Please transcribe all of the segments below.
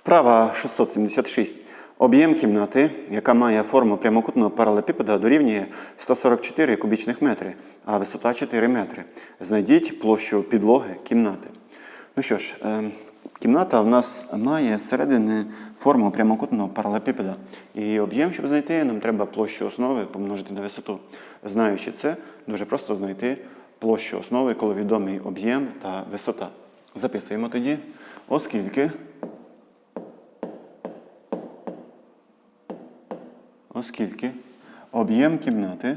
Вправа 676. Об'єм кімнати, яка має форму прямокутного паралепіпеда, дорівнює 144 кубічних метри, а висота 4 метри. Знайдіть площу підлоги кімнати. Ну що ж, е, кімната в нас має зсередини форму прямокутного паралепіпеда. І об'єм, щоб знайти, нам треба площу основи помножити на висоту. Знаючи це, дуже просто знайти площу основи, коли відомий об'єм та висота. Записуємо тоді, оскільки. Оскільки об'єм кімнати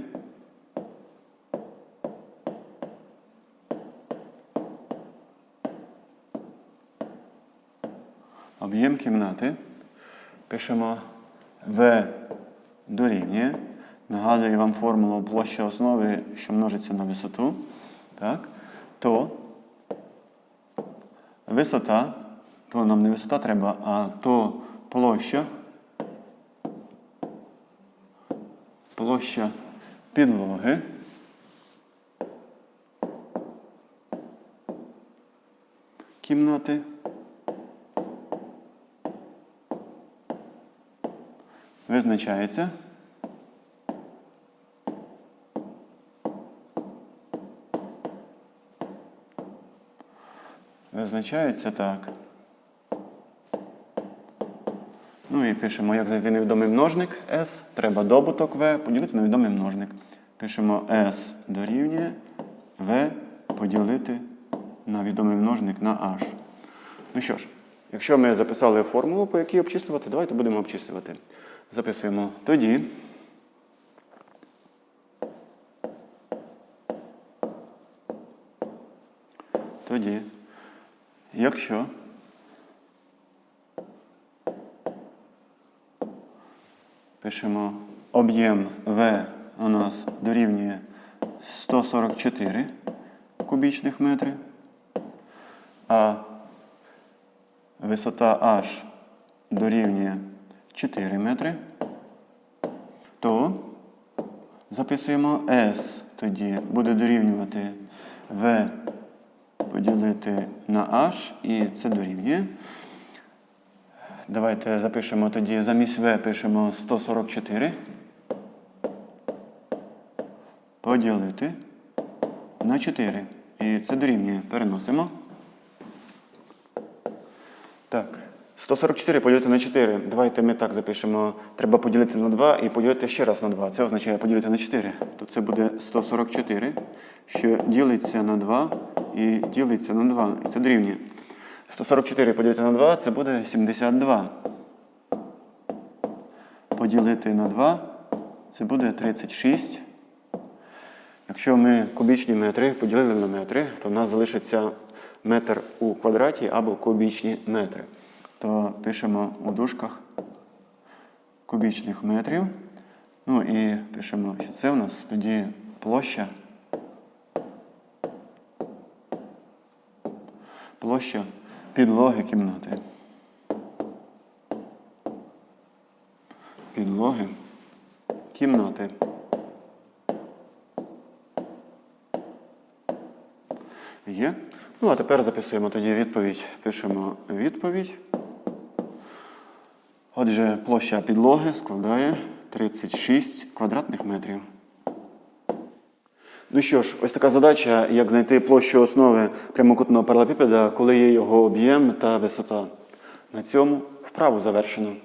об'єм кімнати пишемо В дорівнює. Нагадую вам формулу площа основи, що множиться на висоту. Так? То висота, то нам не висота треба, а то площа. Площа підлоги. Кімнати. Визначається. Визначається так. Ну і пишемо, як невідомий множник S. Треба добуток V поділити на відомий множник. Пишемо S дорівнює V поділити на відомий множник на H. Ну що ж, якщо ми записали формулу, по якій обчислювати, давайте будемо обчислювати. Записуємо тоді. Тоді, якщо Пишемо об'єм В у нас дорівнює 144 кубічних метри, а висота H дорівнює 4 метри, то записуємо S тоді буде дорівнювати V поділити на H і це дорівнює. Давайте запишемо тоді замість В пишемо 144. Поділити на 4. І це дорівнює. Переносимо. Так. 144 поділити на 4. Давайте ми так запишемо. Треба поділити на 2 і поділити ще раз на 2. Це означає поділити на 4. То це буде 144, що ділиться на 2 і ділиться на 2. І це дорівнює. 144 поділити на 2 це буде 72. Поділити на 2 це буде 36. Якщо ми кубічні метри поділили на метри, то в нас залишиться метр у квадраті або кубічні метри. То пишемо у дужках кубічних метрів. Ну і пишемо, що це у нас тоді площа. Площа підлоги кімнати. Підлоги кімнати. Є. Ну, а тепер записуємо тоді відповідь. Пишемо відповідь. Отже, площа підлоги складає 36 квадратних метрів. Ну що ж, ось така задача, як знайти площу основи прямокутного паралепіпеда, коли є його об'єм та висота. На цьому вправу завершено.